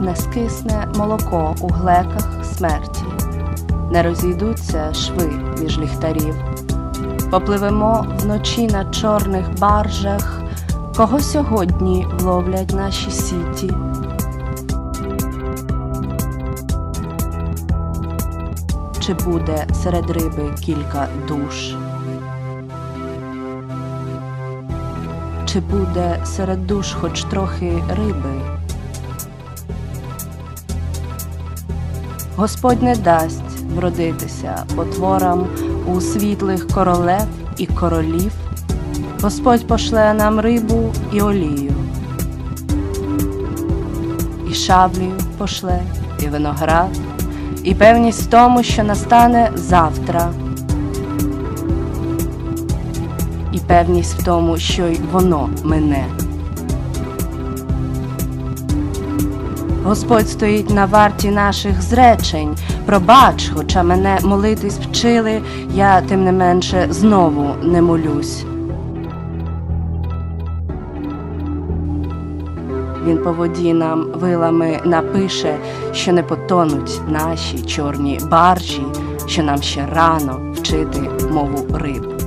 не скисне молоко у глеках смерті, не розійдуться шви між ліхтарів. Попливемо вночі на чорних баржах, кого сьогодні вловлять наші сіті. Чи буде серед риби кілька душ? Чи буде серед душ хоч трохи риби? Господь не дасть вродитися потворам у світлих королев і королів. Господь пошле нам рибу і олію, і шаблію пошле, і виноград, і певність в тому, що настане завтра, і певність в тому, що й воно мине. Господь стоїть на варті наших зречень. Пробач, хоча мене молитись вчили, я тим не менше знову не молюсь. Він по воді нам вилами напише, що не потонуть наші чорні баржі, що нам ще рано вчити мову риб.